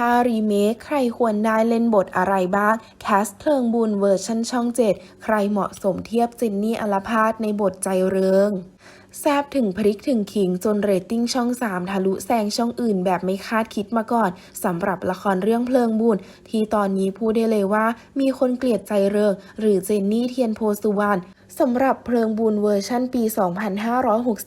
5 รีเมค ใครควรได้เล่นบทอะไรบ้าง แคสเพลิงบุญเวอร์ชันช่อง 7 ใครเหมาะสมเทียบเจนนี่อลพาดในบทใจเริงแซบถึงพริกถึงขิงจนเรตติ้งช่อง 3 ทะลุแซงช่องอื่นแบบไม่คาดคิดมาก่อนสำหรับละครเรื่องเพลิงบุญที่ตอนนี้พูดได้เลยว่า มีคนเกลียดใจเริงหรือเจนนี่เทียนโพสุวรรณ สำหรับเพลิงบุญเวอร์ชั่นปี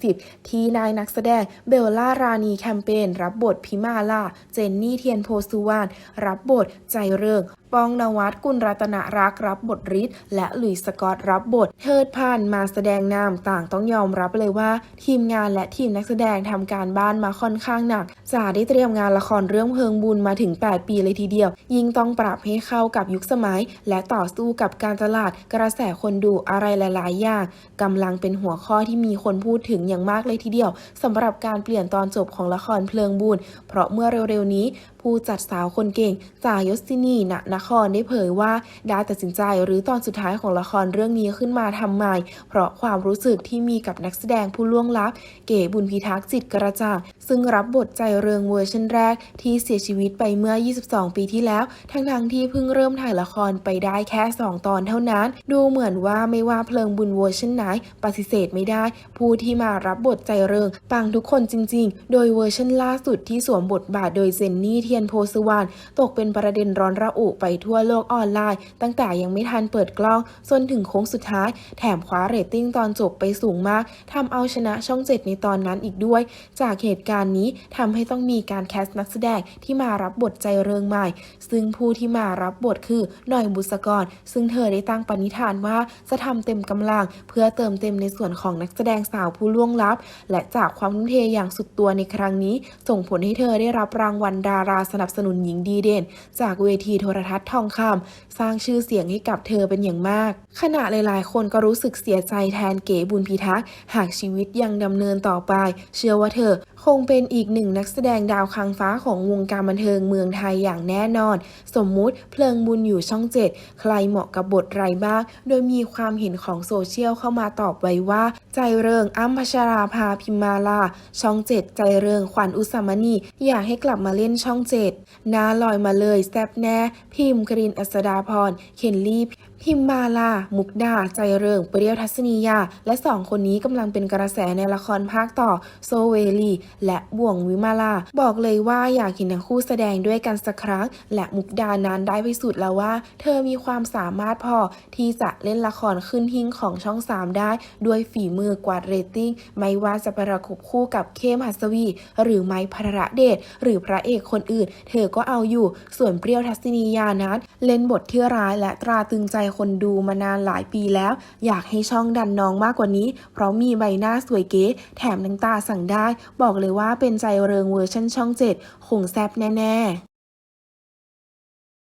2560 ที่นายนักแสดงเบลล่ารานีแคมเปญรับบทพิมาลา เจนนี่เทียนโพสุวรรณรับบทใจเริง ปองนวัดกุลรัตนรักรับบทริศและหลุยสกอตรับบทเทิดพันมาแสดงนามต่างต้องยอมรับเลยว่า ทีมงานและทีมนักแสดงทำการบ้านมาค่อนข้างหนักจ่าได้เตรียมงานละครเรื่องเพลิงบุญมาถึง 8 ปีเลยทีเดียว ยิ่งต้องปรับให้เข้ากับยุคสมัย และต่อสู้กับการตลาดกระแสคนดูอะไรหลาย ๆ อย่างกำลังเป็นหัวข้อที่มีคนพูดถึงอย่างมากเลยทีเดียวสำหรับการเปลี่ยนตอนจบของละครเพลิงบุญเพราะเมื่อเร็ว ๆ นี้ ผู้จัดสาวคนเก่งจ่ายศินีณนครได้เผยว่าได้ตัดสินใจหรือตอนสุดท้ายของละครเรื่องนี้ขึ้นมาทำใหม่ เพราะความรู้สึกที่มีกับนักแสดงผู้ล่วงลับ เก๋บุญพิทักษ์จิตกระจ่างซึ่งรับบทใจเริงเวอร์ชันแรก ที่เสียชีวิตไปเมื่อ 22 ปีที่แล้ว ทั้งๆที่เพิ่งเริ่มถ่ายละครไปได้แค่ 2 ตอนเท่านั้น ดูเหมือนว่าไม่ว่าเพลิงบุญเวอร์ชันไหน ปฏิเสธไม่ได้ ผู้ที่มารับบทใจเริงปังทุกคนจริง ๆ โดยเวอร์ชันล่าสุดที่สวมบทบาทโดยเจนนี่เทียนโพสุวรรณตกเป็นประเด็นร้อนระอุไปทั่วโลกออนไลน์ ตั้งแต่ยังไม่ทันเปิดกล้องจนถึงโค้งสุดท้าย แถมคว้าเรตติ้งตอนจบไปสูงมากทำเอาชนะช่องเจ็ดในตอนนั้นอีกด้วย จากเหตุการณ์นี้ทำให้ต้องมีการแคสต์นักแสดงที่มารับบทใจเริงใหม่ ซึ่งผู้ที่มารับบทคือหน่อยบุษกร ซึ่งเธอได้ตั้งปณิธานว่าจะทำเต็มกำลัง เพื่อเติมเต็มในส่วนของนักแสดงสาวผู้ล่วงลับ และจากความทุ่มเทอย่างสุดตัวในครั้งนี้ ส่งผลให้เธอได้รับรางวัลดาราสนับสนุนหญิงดีเด่น จากเวทีโทรทัศน์ทองคำสร้างชื่อเสียงให้กับเธอเป็นอย่างมาก ขณะหลายๆ คนก็รู้สึกเสียใจแทนเก๋บุญพิทักษ์หากชีวิตยังดำเนินต่อไป เชื่อว่าเธอ คงเป็นอีกหนึ่งนักแสดงดาวค้างฟ้าของวงการบันเทิงเมืองไทยอย่างแน่นอน สมมุติเพลิงบุญอยู่ช่องเจ็ดใครเหมาะกับบทไรบ้าง โดยมีความเห็นของโซเชียลเข้ามาตอบไว้ว่า ใจเริงอ้ำพัชราภาพิมมาลา ช่องเจ็ดใจเริงขวัญอุสามณีอยากให้กลับมาเล่นช่องเจ็ดน้าลอยมาเลยแซบแน่ พิมพ์กรินอัสดาพรเคนลี่ พิมมาลา มุกดา ใจเริง เปรี้ยวทัศนียา และสองคนนี้กำลังเป็นกระแสในละครภาคต่อ โซเวลี และบ่วงวิมาลา บอกเลยว่าอยากเห็นทั้งคู่แสดงด้วยกันสักครั้ง และมุกดานั้นได้พิสูจน์แล้วว่า เธอมีความสามารถพอที่จะเล่นละครขึ้นหิ้งของช่อง 3 ได้ ด้วยฝีมือกวาดเรตติ้ง ไม่ว่าจะประกบคู่กับเข้มหัสวี หรือไม้พระเดชหรือพระเอกคนอื่น เธอก็เอาอยู่ ส่วนเปรี้ยวทัศนียานั้นเล่นบทที่ร้ายและตราตึงใจคนดูมานานหลายปีแล้ว อยากให้ช่องดันน้องมากกว่านี้ เพราะมีใบหน้าสวยเก๋แถมน้ำตาสั่งได้ บอกเลยว่าเป็นใจเริงเวอร์ชันช่อง 7 คงแซบแน่ ๆ